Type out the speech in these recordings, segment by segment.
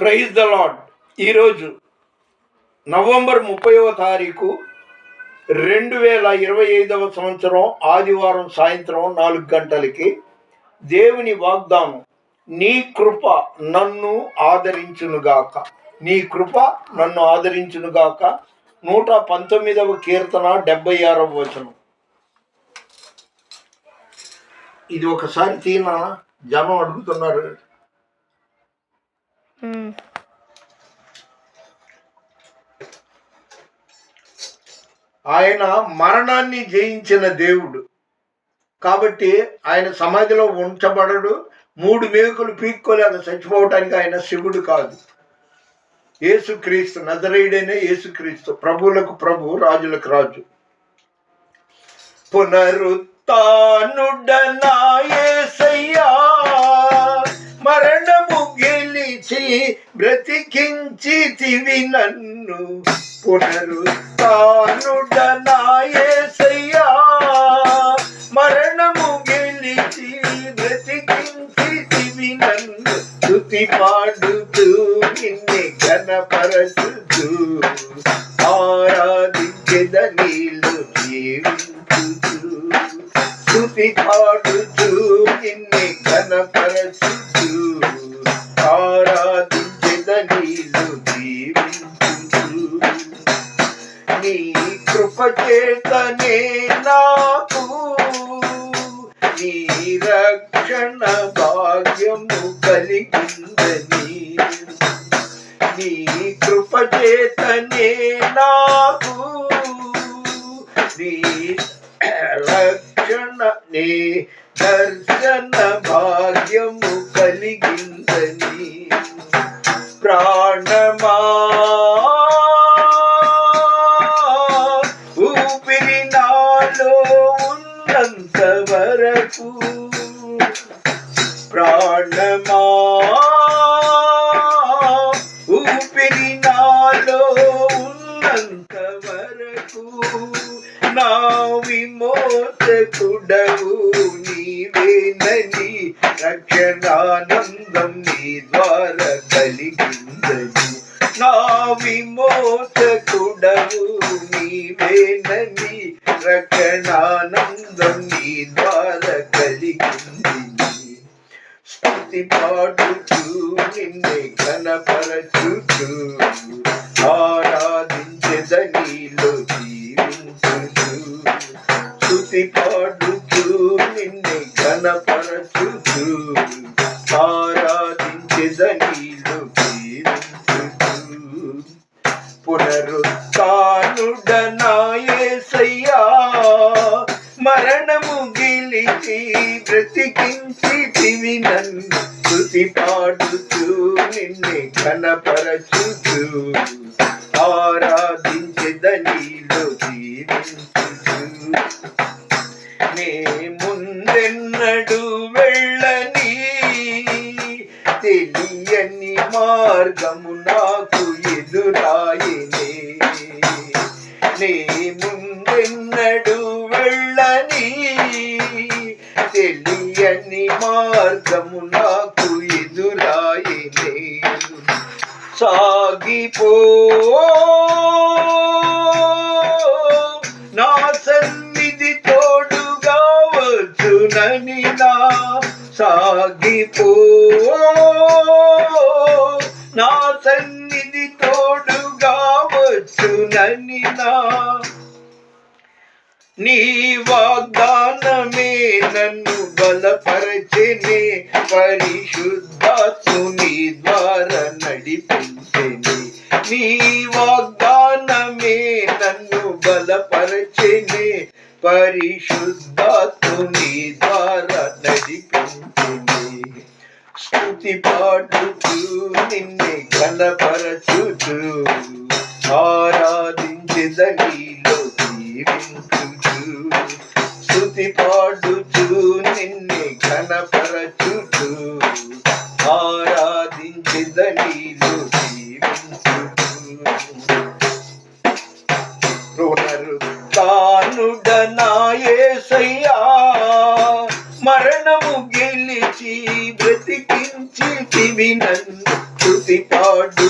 Praise the lord ఈరోజు November ముప్పైవ తారీఖు రెండు వేల ఇరవై ఐదవ సంవత్సరం ఆదివారం సాయంత్రం నాలుగు గంటలకి దేవుని వాగ్దానం నీ కృప నన్ను ఆదరించునుగాక. నీ కృప నన్ను ఆదరించునుగాక. నూట పంతొమ్మిదవ కీర్తన డెబ్బై ఆరవ వచనం. ఇది ఒకసారి తీనా జనం అడుగుతున్నారు. ఆయన మరణాన్ని జయించిన దేవుడు. కాబట్టి ఆయన సమాధిలో ఉంచబడడు. మూడు మేకులు పీక్కోలేక చచ్చిపోవటానికి ఆయన శివుడు కాదు. యేసుక్రీస్తు నజరేయుడైన యేసుక్రీస్తు ప్రభువులకు ప్రభు రాజులకు రాజు. పునరుత్నుడనాయసయ్యా బ్రతికించితివి నన్ను పునరుత్నుడనాయసయ్యా మరణము గెలిచి బ్రతికించితివి నన్ను స్థుతి పాడుతూ నిన్నే ఘనపరచుతూ. ఆరాధించద నీళ్ళు జీవించుతూ స్థుతి పాడుతూ నిన్నే ఘనపరచుతూ. పచేతనే నాకు. నీ రక్షణ భాగ్యము కలిగిందని. నీ కృపచేతనే నాకు. నీ రక్షణ నీ దర్శన భాగ్యము కలిగిందని. ప్రాణమా ఊపిరి నాలో ఉన్నంత వరకు నా విమోచకుడవు నీవేనని రక్షణానందం నీ ద్వారా కలిగిందని. నా విమోచకుడవు నీవేనని రక్షణానందం నీ ద్వారా కలిగింది. స్తుతి పాడుతూ నిన్నే కనపరచుతూ ఆరాధించెద జీవించుతూ జీవించుచు స్తుతి పాడుచు నిన్నే కనపరచుతూ బ్రతికించి నన్ను స్తుతి పాడుచు నిన్నే ఘనపరచుచు ఆరాధించెద నీలో జీవించుచు. నే ముందెన్నడు వెళ్ళని తెలియని మార్గము మార్గము నాకు ఎదురాయి నేను. సాగిపో. నా సన్నిధి తోడుగా వచ్చునని నా సాగిపో. నా సన్నిధి తోడుగా వచ్చునని నా నీ వాగ్దానమే నన్ను బలపరచెనే. పరిశుద్ధాత్ముని ద్వారా నడిపించెని. నీ వాగ్దానమే నన్ను బలపరచెనే. పరిశుద్ధాత్ముని ద్వారా నడిపించెని. స్తుతి పాడుచు నిన్నే నిన్నే ఘనపరచుచు ఆరాధించెద నీలో జీవించుచు మరణము గెలిచి బ్రతికించి నన్ను స్తుతి పాడు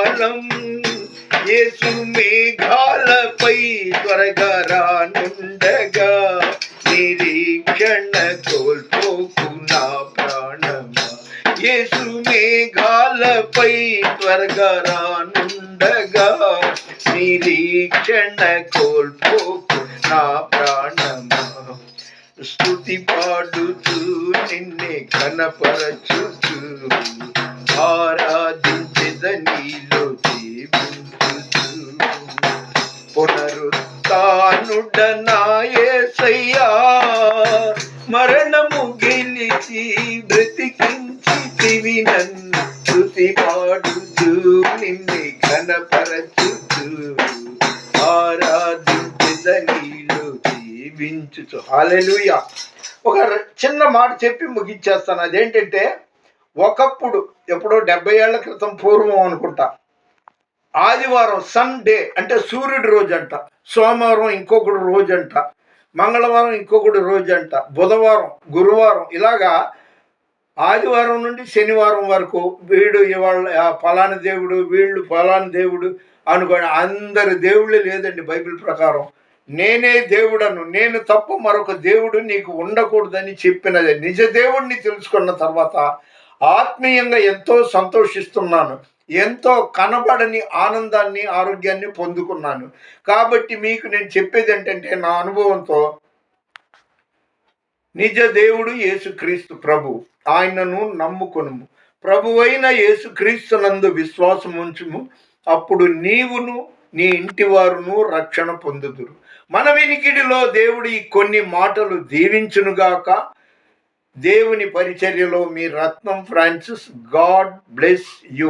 ఇంకొంతకాలం యేసు మేఘాలపై త్వరగా రానుండగా నిరీక్షణ కోల్పోకున్నా ప్రాణమా. యేసు మేఘాలపై త్వరగా రానుండగా నిరీక్షణ కోల్పోకున్నా ప్రాణమా. స్తుతి పాడుతూ నిన్నే కనపరచుతూ ఆరాధించెద పునరుత్నుడనాయసయ్యా మరణము గెలిచి బ్రతికించి నన్ను స్తుతి పాడుచు నిన్ను కనపరచుచు ఆరాధించెద నీలో జీవించుచు. ఒక చిన్న మాట చెప్పి ముగించేస్తాను అదేంటంటే ఒకప్పుడు ఎప్పుడో డెబ్బై ఏళ్ళ క్రితం పూర్వం అనుకుంటా. ఆదివారం సండే అంటే సూర్యుడి రోజు అంట సోమవారం ఇంకొకటి రోజు అంట మంగళవారం ఇంకొకటి రోజు అంట బుధవారం గురువారం ఇలాగా ఆదివారం నుండి శనివారం వరకు వీడు ఇవాళ ఫలాని దేవుడు వీళ్ళు ఫలాని దేవుడు అనుకోని అందరి దేవుళ్ళు లేదండి బైబిల్ ప్రకారం. నేనే దేవుడను నేను తప్ప మరొక దేవుడు నీకు ఉండకూడదని చెప్పినది. నిజ దేవుడిని తెలుసుకున్న తర్వాత ఆత్మీయంగా ఎంతో సంతోషిస్తున్నాను. ఎంతో కనబడని ఆనందాన్ని ఆరోగ్యాన్ని పొందుకున్నాను. కాబట్టి మీకు నేను చెప్పేది ఏంటంటే నా అనుభవంతో నిజ దేవుడు యేసుక్రీస్తు ప్రభు. ఆయనను నమ్ముకొనుము. ప్రభువైన యేసుక్రీస్తునందు విశ్వాసం ఉంచుము. అప్పుడు నీవును నీ ఇంటి వారును రక్షణ పొందుదురు. మన వినికిడిలో దేవుడు ఈ కొన్ని మాటలు దీవించునుగాక దేవుని పరిచర్యలో మీ Ratnam Francis God bless you.